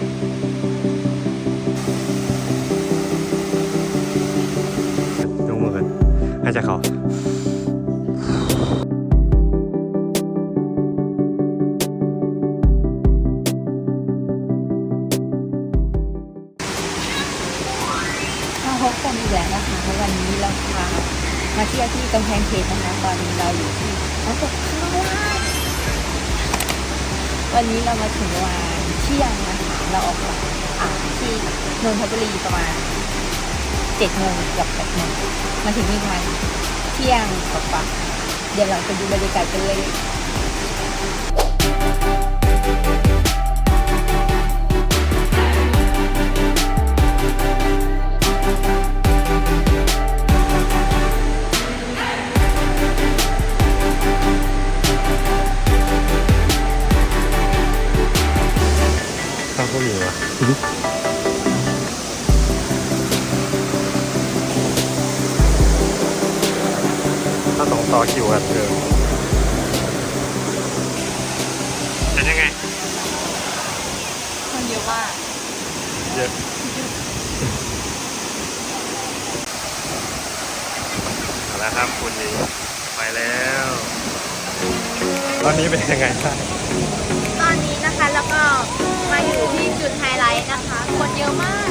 ย จ็ดโมงกับแปดโมงมาถึงนี่ประมาณเที่ยงกว่าเดี๋ยวเราไปดูบรรยากาศกันเลยข้าวก็ ต้องต่อคิวกันเออเป็นยังไง คนเยอะมากเยอะเอาละครับคุณนี้ไปแล้ว ตอนนี้เป็นยังไงบ้างตอนนี้นะคะแล้วก็มาอยู่ที่จุดไฮไลท์นะคะ คนเยอะมาก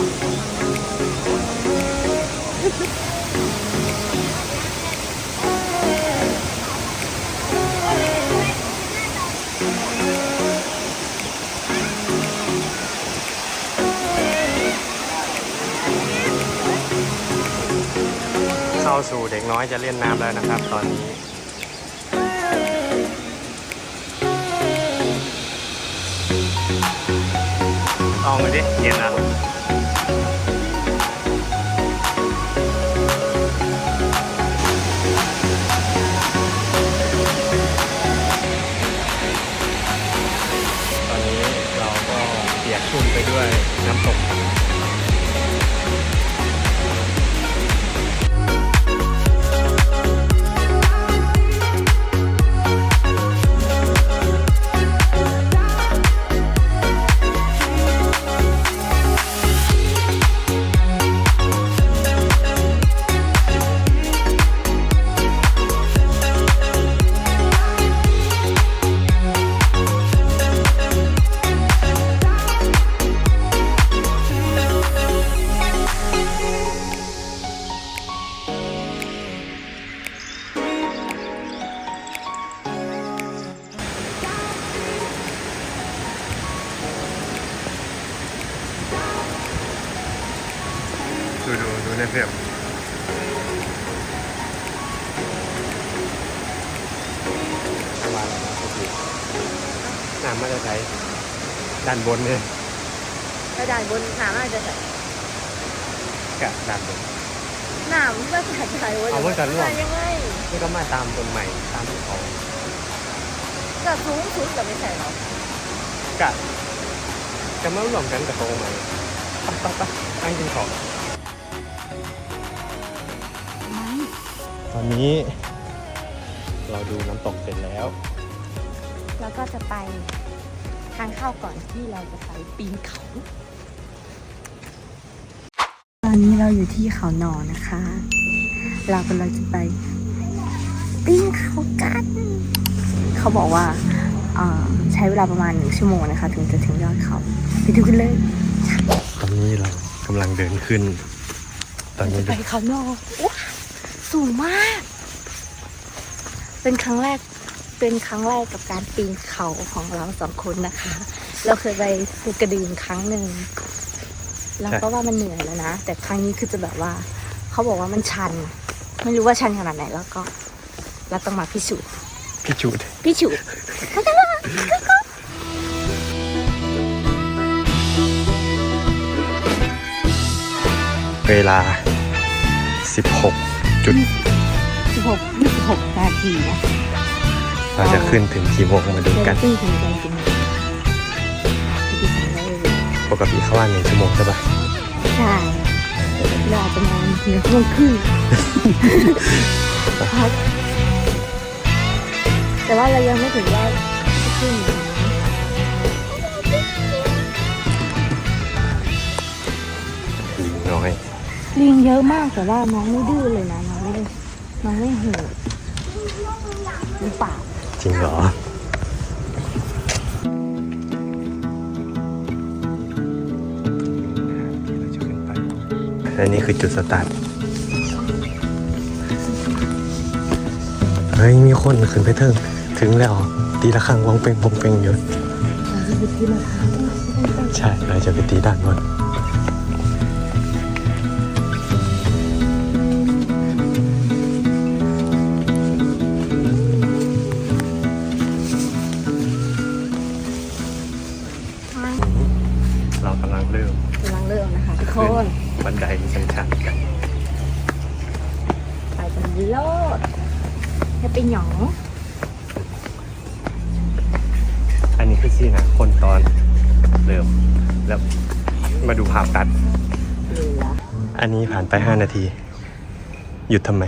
เข้าสู่เด็กน้อยจะเล่นน้ำแล้วนะครับ ตอนนี้ลองไปดิเย็นอะตอนนี้เราก็เปียกชุ่มไปด้วยน้ำตก ดูดูดูในเพื่อนประมาณอะไรนะพี่น้ำมันจะใช้ด้านบนเนี่ยกระดานบนหนามากจะใส่กับด้านบน หนามก็ใส่ใส่เอาไว้กันร่วม ยังไงนี่ก็มาตามต้นใหม่ตามเขากับสูงสุดกับไม่ใส่หรอกกะจะมารวมกันกับตรงใหม่ปะปะปะตั้งกินของ อนนี้ เราดูน้ำตกเสร็จแล้ว แล้วก็จะไปทางเข้าก่อนที่เราจะไปปีนเขา ตอนนี้เราอยู่ที่เขาหนอนนะคะ เรากำลังจะไปปีนเขากัน เขาบอกว่าเอ่อใช้เวลาประมาณหนึ่งชั่วโมงนะคะ ถึงจะถึงยอดเขา ไปดูกันเลย ตอนนี้เรากำลังเดินขึ้น ตอนนี้ไปเขาหนอนว้า สูงมาก เป็นครั้งแรก เป็นครั้งแรกกับการปีนเขาของเราสองคนนะคะ เราเคยไปภูกระดึงครั้งหนึ่งเราก็ว่ามันเหนื่อยแล้วนะ แต่ครั้งนี้คือจะแบบว่า เขาบอกว่ามันชัน ไม่รู้ว่าชันขนาดไหนแล้วก็ เราต้องมาพิสูจน์พี่จูดพิสูจน์ เวลา 16 จุด 16 26นาทีเราจะขึ้นถึงกี่โมงมาดูกันปกติเขาว่าหนึ่งชั่วโมงใช่ปะใช่รอประมาณหนึ่งชั่วโมงครึ่งแต่ว่าเรายังไม่ถึงว่าครึ่งลิงน้อย ลิงเยอะมากแต่ว่าน้องไม่ดื้อเลยนะ ไม่น้องไม่ห่อหรือเปล่าจริงเหรอและนี่คือจุดสตาร์ท เฮ้ย มีคนขึ้นไปถึง ถึงแล้วตีละครั้งวงเปงวงเปงอยู่ ใช่เราจะไปตีด้านบน นนี้ผ่านไป5นาที หยุดทำไม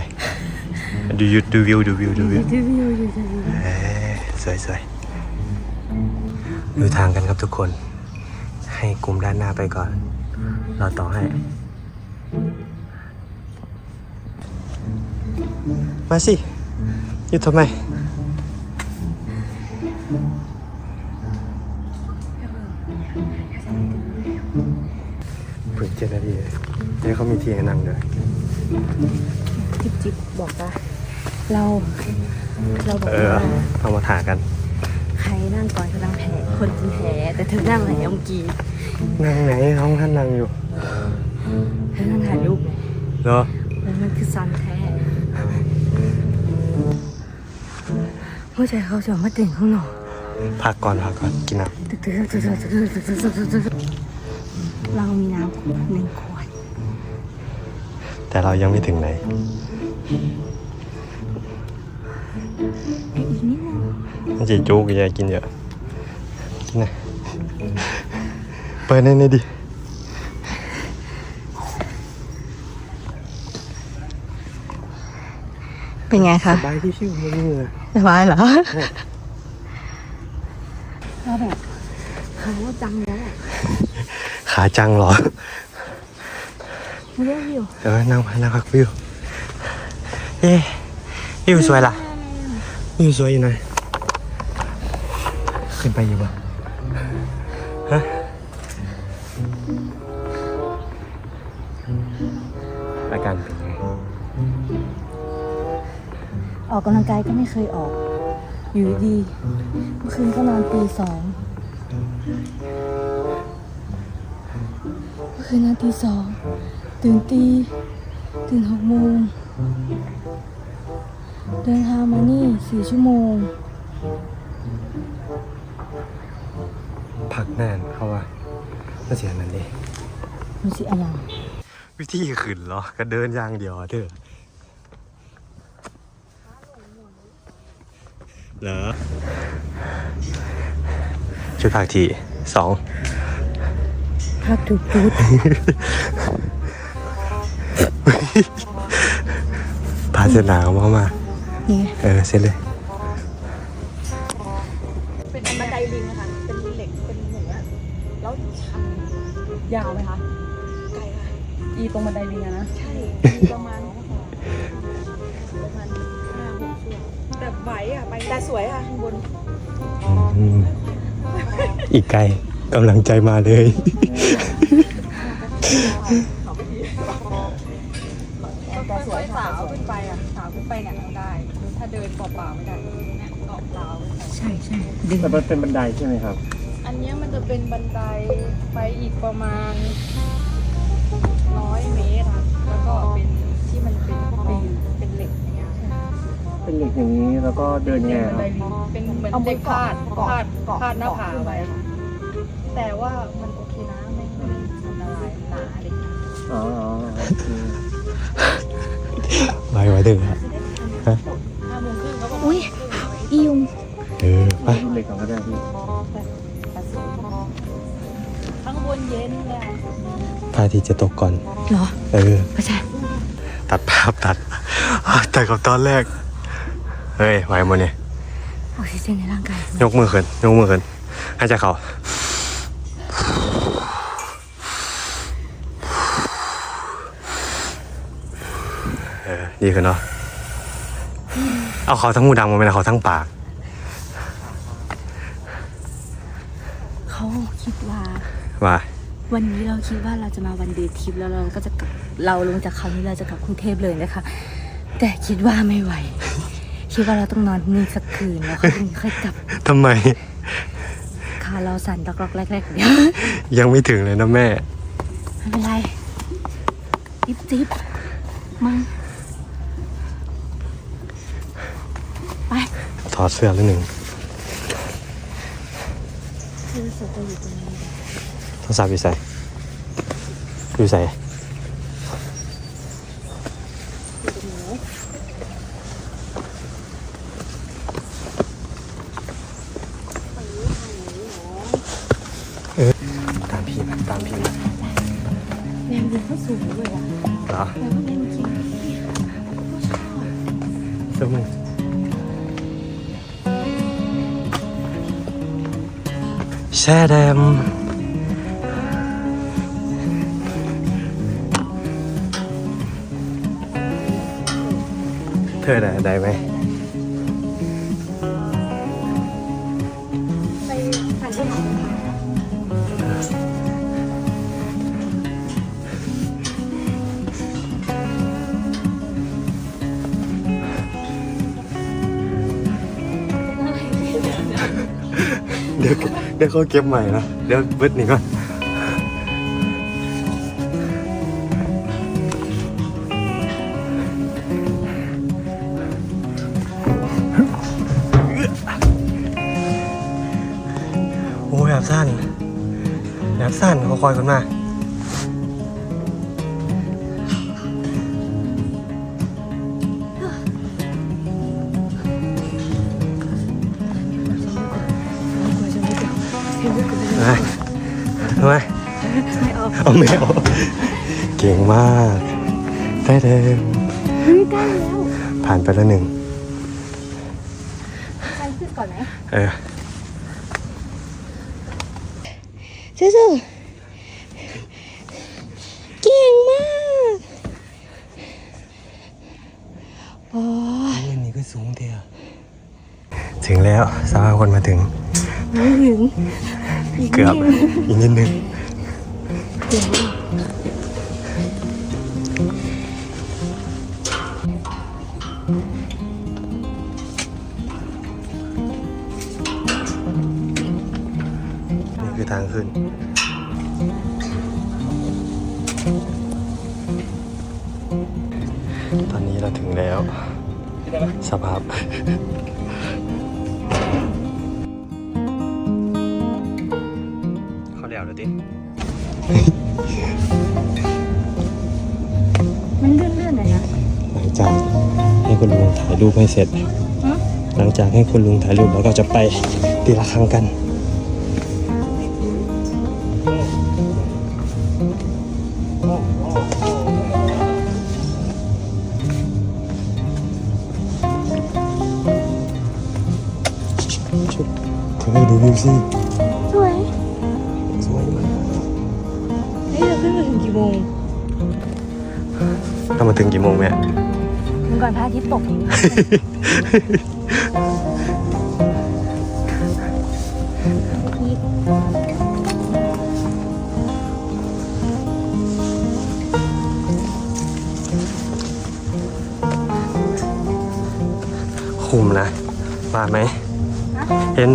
ดูหยุดดูวิวดูวิวดูวิวดูวิวอยู่ดูวิวเอ้ยสวยสวยดูทางกันครับทุกคน ให้กลุ่มด้านหน้าไปก่อน เราต่อให้ มาสิหยุดทำไม เพิ่งเจ็ดนาที นี่เขามีที่ให้นั่งด้วยจิ๊บจิบบอกว่าเรา เราบอกเออเอามาถากัน ใครนั่งก่อนกำลังแพ้คนกินแพ้แต่เธอนั่งไหนเมื่อกี้นั่งไหนเขาท่านนั่งอยู่เธอนั่งถ่ายรูปไงเหรอแล้วมันคือซันแท้เมื่อใจเขาจะมาเต่งข้างนอกพักก่อนพักก่อนกินน้ำเรามีน้ำหนึ่งขวด แต่เรายังไม่ถึงไหนอีกนิดนึงมันจะจุกอย่ากินเยอะกินนะเปิดในนี่ดิเป็นไงคะบายที่ชิวไม่มีเหงื่อสบายเหรอเราแบบเขาจังแล้วอะขาจังเหรอ ไม่ได้วิวเออนั่งไปนั่งพักวิวเอ๊ะวิวสวยล่ะวิวสวยอยู่หน่อยขึ้นไปอยู่ปะฮะอาการเป็นไงออกกำลังกายก็ไม่เคยออก อยู่ดีๆเมื่อคืนก็นอนตีสองเมื่อคืนนอนตีสอง ตื่นตีตื่นหกโมงเดินทางมานี่สี่ชั่วโมง พักนานเขาว่าน่าเสียนั้นดิมันสิอะไรวิธีขึ้นเหรอ ก็เดินอย่างเดียวอะเด้อเหรอชุดผักทีสองภาพถูกจุด พาเสนาเอามามา นี่ไงเออเสร็จเลย เป็นบันไดลิงนะคะ เป็นเหล็ก เป็นอย่างเงี้ยแล้วชันยาวไหมคะ ไกลค่ะ อีตรงบันไดลิงอะนะ ใช่ประมาณ ประมาณห้าหกชั่วแต่ไหวอะไป แต่สวยอะข้างบน อืมอีกไกลกำลังใจมาเลย แต่สวยสาวขึ้นไปอะสาวขึ้นไปเนี่ยได้ ถ้าเดินเปล่าๆไม่ได้เนี่ยเกาะราวใช่ใช่ดึงแต่มันเป็นบันไดใช่ไหมครับ อันเนี้ยมันจะเป็นบันไดไปอีกประมาณร้อยเมตรอะแล้วก็เป็นที่มันเป็นปีเป็นเหล็กอย่างเงี้ยเป็นเหล็กอย่างนี้แล้วก็เดินเป็นแง่บันไดลิงเป็นเหมือนเด็กพาดพาดพาดหน้าผาไว้แต่ว่ามันโอเคนะไม่ไม่อันตรายหนาอะไรอย่างเงี้ยอ๋อ ไว้ไว้เด้อห้าโมงครึ่งเขาก็อุ้ยอียุงเออไปเหล็กของก็ได้พี่ข้างบนเย็นเลยพระอาทิตย์จะตกก่อน เหรอ เออไม่ใช่ตัดภาพตัดแต่กับตอนแรก เฮ้ยไหวหมดเนี่ยออกซิเจนในร่างกายยกมือขึ้นยกมือขึ้นให้ใจเขา ดีขึ้นเนาะเอาเขาทั้งหูดังมาเป็นเขาทั้งปาก เขาคิดว่า ว่า วันนี้เราคิดว่าเราจะมาวันเดททริปแล้วเราก็จะกลับเราลงจากเขานี้เราจะกลับกรุงเทพเลยนะคะ แต่คิดว่าไม่ไหว คิดว่าเราต้องนอนนี่สักคืนแล้วค่อยค่อยกลับทำไมขาเราสั่นล็อกๆแรกๆเดี๋ยวยังไม่ถึงเลยนะแม่ ไม่เป็นไรจิ๊บจิ๊บมึงไป ถอดเสื้อแล้วหนึ่งคือสุดจะอยู่ตรงนี้โทรศัพท์อยู่ใส่อยู่ใส่อยู่ตรงนี้ตามพี่มาตามพี่มาแมงดินเขาสูงด้วยอะเหรอแมงว่าแมงกินผู้ชอบเสื้อมึง ช่แดมเธอได้ได้ไหมไปผ่านที่ไหนเดี๋ยว เดี๋ยวเขาเก็บใหม่นะ เดี๋ยวเบิดนี่ก่อนโอ้ยแบบสั้นแบบสั้นเขาคอยคนมา ทำไมไม่เอาเอาไม่เอาเก่งมากได้เดิมเฮ้ยใกล้แล้วผ่านไปแล้วหนึ่งใครขึ้นก่อนไหมเออสู้ๆเก่งมากโอ้เล่นนี้ก็สูงเดียวถึงแล้วสาวคนมาถึงไม่ถึง เกือบอีกนิดนึงนี่คือทางขึ้นตอนนี้เราถึงแล้ว สภาพายรูปให้เสร็จฮะหลังจากให้คุณลุงถ่ายรูปแล้วก็จะไปตีละครั้งกันชุดเธอดูวิวสิสวย สวยมากนี่เราขึ้นมาถึงกี่โมงเรามาถึงกี่โมงแม่ถึง ก่อนพระอาทิตย์ตกนีคุ้มนะมาไหม เห็น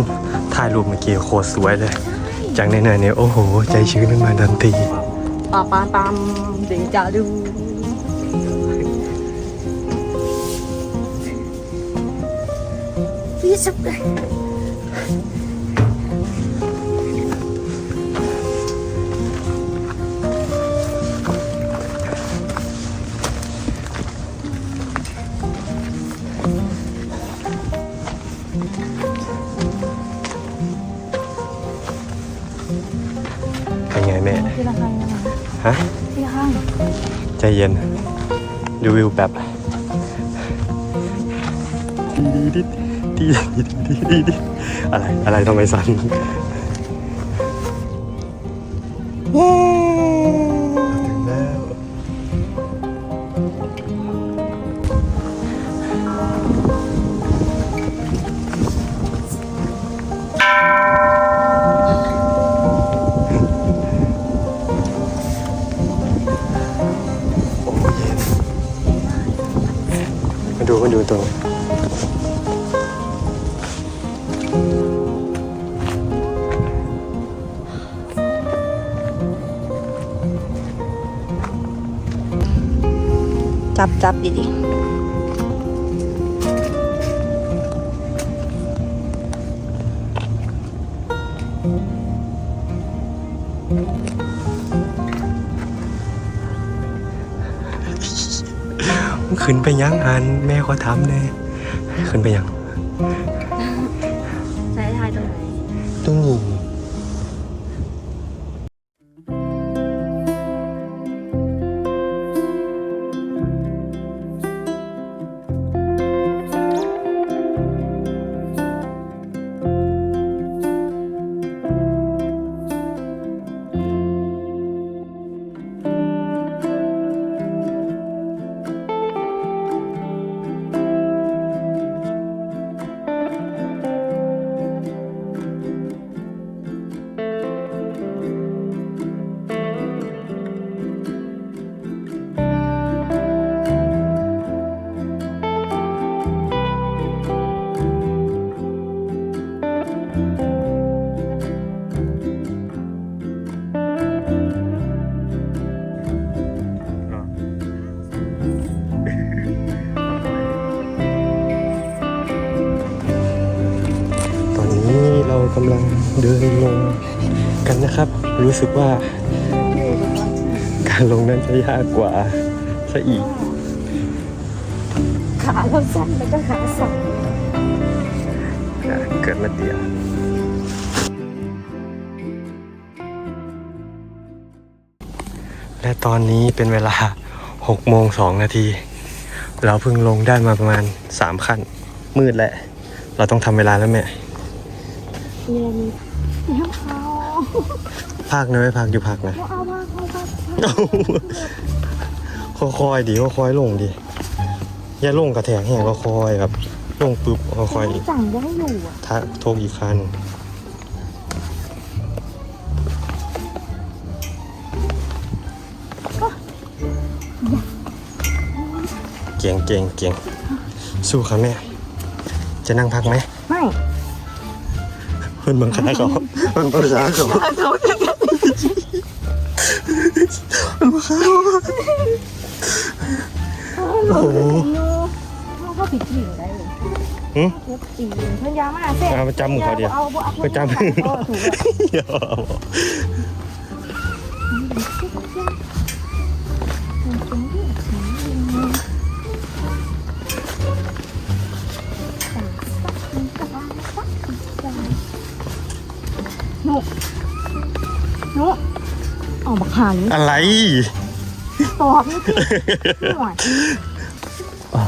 ถ่ายรูปเมื่อกี้โคตรสวยเลย จากในเนื้อเนี่ยโอ้โห ใจชื้นขึ้นมาทันทีปาปาตามเดจาดู พี่สับเป็นไงแม่ที่ละครั้งนะคะฮะที่ละครั้ง ใจเย็นดูวิวแบบดีดีดีีดีดีดีดีอะไรอะไรทำไมสั่นถึงแล้วมาดูมาดูตัว จับดีๆขึ้นไปยังอันแม่เขาทำเลยขึ้นไปยัง รับรู้สึกว่า การลงนั้นจะยากกว่าซะอีก ขาเราสั้นแล้วก็ขาสั่นอะเกิดมาเดียวและตอนนี้เป็นเวลา6โมง2นาที เราเพิ่งลงได้มาประมาณ 3 ขั้น มืดแหละ เราต้องทำเวลาแล้วแม่ มีอะไรมีเดี๋ยวเอาภาคนะไม่ภาคอยู่ภาคนะเอามาเอามาค่อยๆดีค่อยๆลงดีอย่าลงกระแทกแห้งก็ค่อยครับลงปุ๊บค่อยสั่งได้อยู่อะๆทักโทกอีกคันเก่งเก่งเก่งสู้ค่ะแม่ จะนั่งพักไหม ไม่เพิ่นบังคับเขาเพิ่นบังคับเขา โอ้โหเขาก็ผิดถิ่นได้เลยหึเล็บตีนเพิ่นยามาเส้เอาไปจำหมู่เขาเดียวเอาบ่เอาไปจำเอาถูกแล้วเดี๋ยวเอา หันอะไร ตอบนี่พี่หน่อยอ๋อ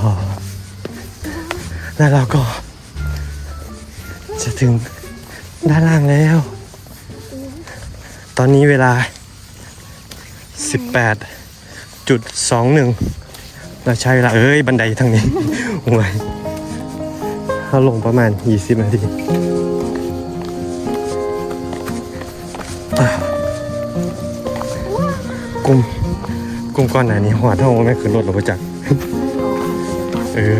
แล้วเราก็ จะถึงด้านล่างแล้ว ตอนนี้เวลา 18จุดสองหนึ่งเราใช้เวลาเอ้ย บันไดทางนี้โอ้ยเราลงประมาณ 20 นาทีอะ กลุ่มกลุ่มก้อนหนานี้หัวเท่าไม่คือรถหรอกจักเออ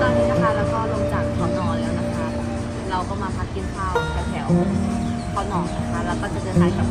ตอนนี้นะคะแล้วก็ลงจากเขานอนแล้วนะคะ เราก็มาพักกินข้าวแถวๆเขาหนองนะคะ แล้วก็จะเดินทางกลับ